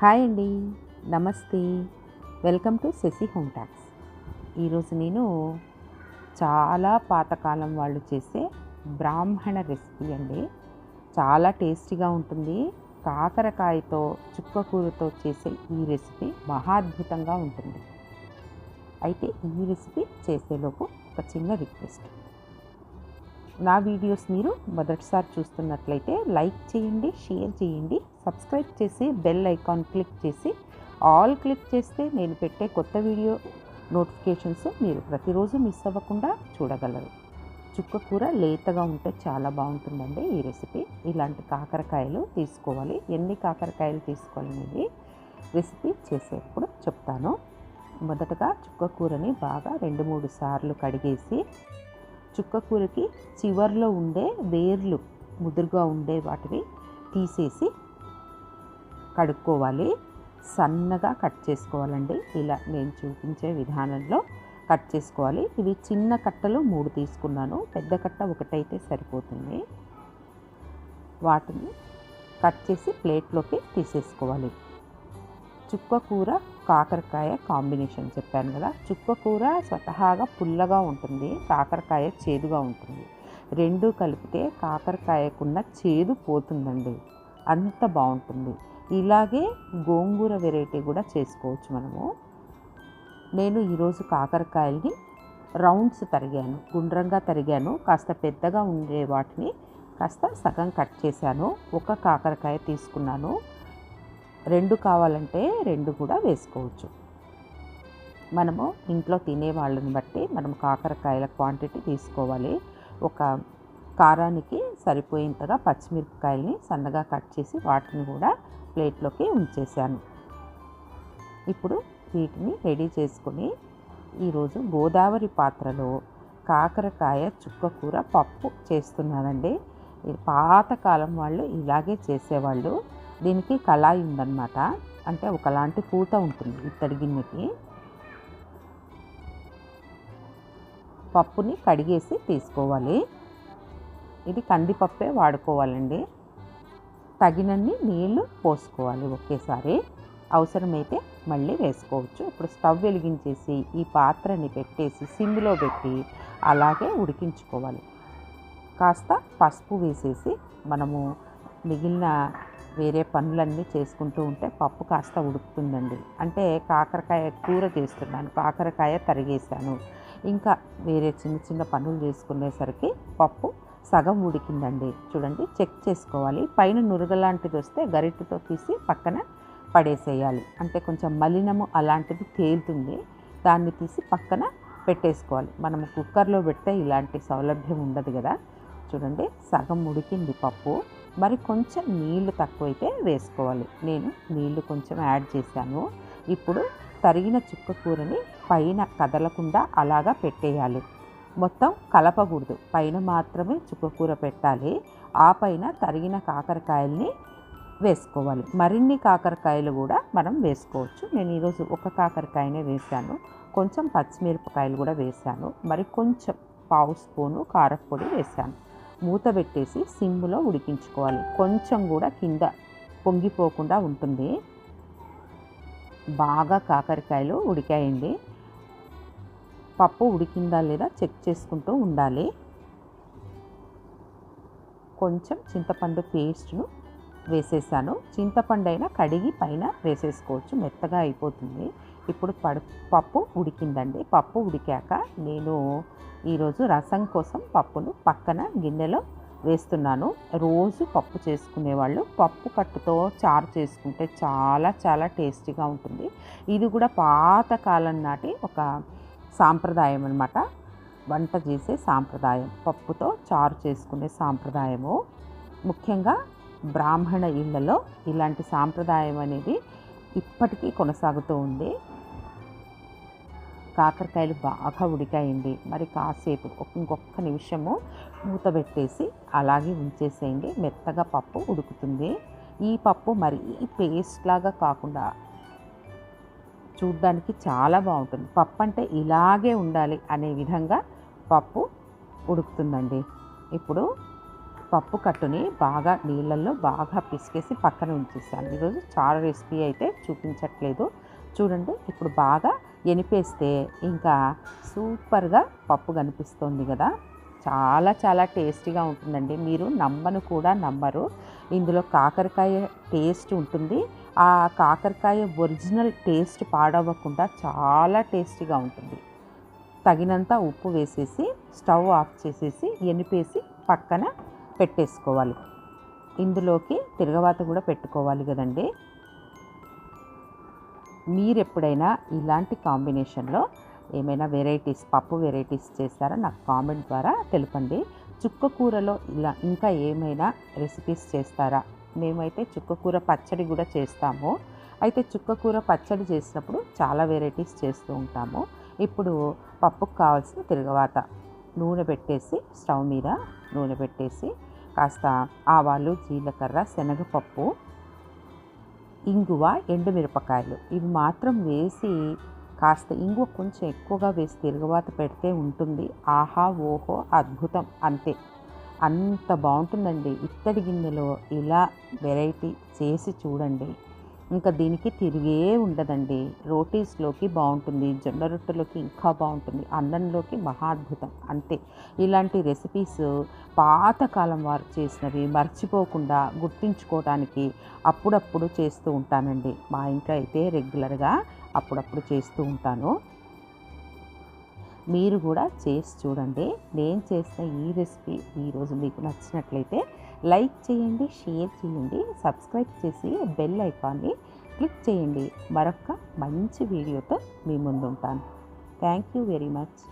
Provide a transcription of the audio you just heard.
Hi అండి. నమస్తే. Welcome to Shashi home talks. ఈరోజు నేను చాలా పాతకాలం వాళ్ళు చేసే బ్రాహ్మణ రెసిపీ అండి. చాలా టేస్టీగా ఉంటుంది. కాకరకాయతో చుక్కకూరతో చేసే ఈ రెసిపీ మహాద్భుతంగా ఉంటుంది. అయితే ఈ రెసిపీ చేసేలోపు ఒక చిన్న రిక్వెస్ట్. నా వీడియోస్ మీరు మొదటిసారి చూస్తున్నట్లయితే లైక్ చేయండి షేర్ చేయండి సబ్స్క్రైబ్ చేసి బెల్ ఐకాన్ క్లిక్ చేసి ఆల్ క్లిక్ చేస్తే నేను పెట్టే కొత్త వీడియో నోటిఫికేషన్స్ మీరు ప్రతిరోజు మిస్ అవ్వకుండా చూడగలరు. చుక్క కూర లేతగా ఉంటే చాలా బాగుంటుందండి ఈ రెసిపీ. ఇలాంటి కాకరకాయలు తీసుకోవాలి. ఎన్ని కాకరకాయలు తీసుకోవాలనేది రెసిపీ చేసేటప్పుడు చెప్తాను. మొదటగా చుక్క కూరని బాగా రెండు మూడు సార్లు కడిగేసి చుక్కకూరకి చివర్లో ఉండే వేర్లు ముదురుగా ఉండే వాటిని తీసేసి కడుక్కోవాలి. సన్నగా కట్ చేసుకోవాలండి. ఇలా నేను చూపించే విధానంలో కట్ చేసుకోవాలి. ఇవి చిన్న కట్టలు మూడు తీసుకున్నాను. పెద్ద కట్ట ఒకటైతే సరిపోతుంది. వాటిని కట్ చేసి ప్లేట్లోకి తీసేసుకోవాలి. చుక్క కూర కాకరకాయ కాంబినేషన్ చెప్పాను కదా. చుక్క కూర స్వతహాగా పుల్లగా ఉంటుంది కాకరకాయ చేదుగా ఉంటుంది. రెండు కలిపితే కాకరకాయకున్న చేదు పోతుందండి. అంత బాగుంటుంది. ఇలాగే గోంగూర వెరైటీ కూడా చేసుకోవచ్చు మనము. నేను ఈరోజు కాకరకాయల్ని రౌండ్స్ తరిగాను గుండ్రంగా తరిగాను కాస్త పెద్దగా ఉండే వాటిని కాస్త సగం కట్ చేశాను. ఒక కాకరకాయ తీసుకున్నాను. రెండు కావాలంటే రెండు కూడా వేసుకోవచ్చు. మనము ఇంట్లో తినే వాళ్ళని బట్టి మనం కాకరకాయల క్వాంటిటీ తీసుకోవాలి. ఒక కారానికి సరిపోయేంతగా పచ్చిమిరపకాయలని సన్నగా కట్ చేసి వాటిని కూడా ప్లేట్లోకి ఉంచేసాను. ఇప్పుడు వీటిని రెడీ చేసుకొని ఈరోజు గోదావరి పాత్రలో కాకరకాయ చుక్కకూర పప్పు చేస్తున్నానండి. పాతకాలం వాళ్ళు ఇలాగే చేసేవాళ్ళు. దీనికి కళాయి ఉందన్నమాట. అంటే ఒకలాంటి పూత ఉంటుంది ఇత్తడి గిన్నెకి. పప్పుని కడిగేసి తీసుకోవాలి. ఇది కందిపప్పే వాడుకోవాలండి. తగినన్ని నీళ్ళు పోసుకోవాలి ఒకేసారి. అవసరమైతే మళ్ళీ వేసుకోవచ్చు. ఇప్పుడు స్టవ్ వెలిగించేసి ఈ పాత్రని పెట్టేసి సిమ్లో పెట్టి అలాగే ఉడికించుకోవాలి. కాస్త పసుపు వేసేసి మనము మిగిలిన వేరే పనులన్నీ చేసుకుంటూ ఉంటే పప్పు కాస్త ఉడుకుతుందండి. అంటే కాకరకాయ కూర చేస్తున్నాను కాకరకాయ తరిగేసాను ఇంకా వేరే చిన్న చిన్న పనులు చేసుకునేసరికి పప్పు సగం ఉడికిందండి. చూడండి చెక్ చేసుకోవాలి. పైన నురగలాంటిది వస్తే గరిటెతో తీసి పక్కన పడేసేయాలి. అంటే కొంచెం మలినము అలాంటిది తేలుతుంది. దాన్ని తీసి పక్కన పెట్టేసుకోవాలి. మనం కుక్కర్లో పెడితే ఇలాంటి సౌలభ్యం ఉండదు కదా. చూడండి సగం ఉడికింది పప్పు. మరి కొంచెం నీళ్ళు తక్కువైతే వేసుకోవాలి. నేను నీళ్ళు కొంచెం యాడ్ చేశాను. ఇప్పుడు తరిగిన చుక్క కూరని పైన కదలకుండా అలాగా పెట్టేయాలి. మొత్తం కలపకూడదు. పైన మాత్రమే చుక్కకూర పెట్టాలి. ఆ పైన తరిగిన కాకరకాయల్ని వేసుకోవాలి. మరిన్ని కాకరకాయలు కూడా మనం వేసుకోవచ్చు. నేను ఈరోజు ఒక కాకరకాయనే వేశాను. కొంచెం పచ్చిమిరపకాయలు కూడా వేశాను. మరి కొంచెం పావు స్పూను కారపొడి వేశాను. మూత పెట్టేసి సిమ్లో ఉడికించుకోవాలి. కొంచెం కూడా కింద పొంగిపోకుండా ఉంటుంది. బాగా కాకరకాయలు ఉడికాయండి. పప్పు ఉడికిందా లేదా చెక్ చేసుకుంటూ ఉండాలి. కొంచెం చింతపండు పేస్ట్ను వేసేసాను. చింతపండు అయినా కడిగి పైన వేసేసుకోవచ్చు. మెత్తగా అయిపోతుంది. ఇప్పుడు పడు పప్పు ఉడికిందండి. పప్పు ఉడికాక నేను ఈరోజు రసం కోసం పప్పును పక్కన గిన్నెలో వేస్తున్నాను. రోజు పప్పు చేసుకునేవాళ్ళు పప్పు కట్టుతో చారు చేసుకుంటే చాలా చాలా టేస్టీగా ఉంటుంది. ఇది కూడా పాతకాలం నాటి ఒక సాంప్రదాయం అనమాట వంట చేసే సాంప్రదాయం పప్పుతో చారు చేసుకునే సాంప్రదాయము. ముఖ్యంగా బ్రాహ్మణ ఇళ్ళలో ఇలాంటి సాంప్రదాయం అనేది ఇప్పటికీ కొనసాగుతూ ఉంది. కాకరకాయలు బాగా ఉడికాయండి. మరి కాసేపు ఇంకొక నిమిషము మూత పెట్టేసి అలాగే ఉంచేసేయండి. మెత్తగా పప్పు ఉడుకుతుంది. ఈ పప్పు మరి పేస్ట్ లాగా కాకుండా చూడ్డానికి చాలా బాగుంటుంది. పప్పు అంటే ఇలాగే ఉండాలి అనే విధంగా పప్పు ఉడుకుతుందండి. ఇప్పుడు పప్పు కట్టుని బాగా నీళ్ళల్లో బాగా పిసికేసి పక్కన ఉంచేసాను. ఈరోజు చాలా రెసిపీ అయితే చూపించట్లేదు. చూడండి ఇప్పుడు బాగా ఎనిపేస్తే ఇంకా సూపర్గా పప్పు కనిపిస్తుంది కదా. చాలా చాలా టేస్టీగా ఉంటుందండి. మీరు నమ్మను కూడా నమ్మరు. ఇందులో కాకరకాయ టేస్ట్ ఉంటుంది. ఆ కాకరకాయ ఒరిజినల్ టేస్ట్ పాడవ్వకుండా చాలా టేస్టీగా ఉంటుంది. తగినంత ఉప్పు వేసేసి స్టవ్ ఆఫ్ చేసేసి ఎనిపేసి పక్కన పెట్టేసుకోవాలి. ఇందులోకి తిరగవాత కూడా పెట్టుకోవాలి కదండి. మీరు ఎప్పుడైనా ఇలాంటి కాంబినేషన్లో ఏమైనా వెరైటీస్ పప్పు వెరైటీస్ చేస్తారా? నాకు కామెంట్ ద్వారా తెలపండి. చుక్క కూరలో ఇలా ఇంకా ఏమైనా రెసిపీస్ చేస్తారా? మేమైతే చుక్క కూర పచ్చడి కూడా చేస్తాము. అయితే చుక్క కూర పచ్చడి చేసినప్పుడు చాలా వెరైటీస్ చేస్తూ ఉంటాము. ఇప్పుడు పప్పుకు కావాల్సిన తిరగవాత నూనె పెట్టేసి స్టవ్ మీద నూనె పెట్టేసి కాస్త ఆవాలు జీలకర్ర శనగపప్పు ఇంగువ ఎండుమిరపకాయలు. ఇవి మాత్రం వేసి కాస్త ఇంగువ కొంచెం ఎక్కువగా వేసి తిరగవాత పెడితే ఉంటుంది. ఆహా ఓహో అద్భుతం. అంతే. అంత బాగుంటుందండి. ఇత్తడి గిన్నెలో ఇలా వెరైటీ చేసి చూడండి. ఇంకా దీనికి తిరిగే ఉండదండి. రోటీస్లోకి బాగుంటుంది జొన్న రొట్టెలోకి ఇంకా బాగుంటుంది అన్నంలోకి మహా అద్భుతం అంతే. ఇలాంటి రెసిపీస్ పాతకాలం వారు చేసినవి మర్చిపోకుండా గుర్తుంచుకోవడానికి అప్పుడప్పుడు చేస్తూ ఉంటానండి. మా ఇంట్లో అయితే రెగ్యులర్గా అప్పుడప్పుడు చేస్తూ ఉంటాను. మీరు కూడా చేసి చూడండి. నేను చేసిన ఈ రెసిపీ ఈరోజు మీకు నచ్చినట్లయితే లైక్ చేయండి షేర్ చేయండి సబ్స్క్రైబ్ చేసి బెల్ ఐకాన్ని క్లిక్ చేయండి. మరొక మంచి వీడియోతో మీ ముందు ఉంటాను థ్యాంక్ యూ వెరీ మచ్.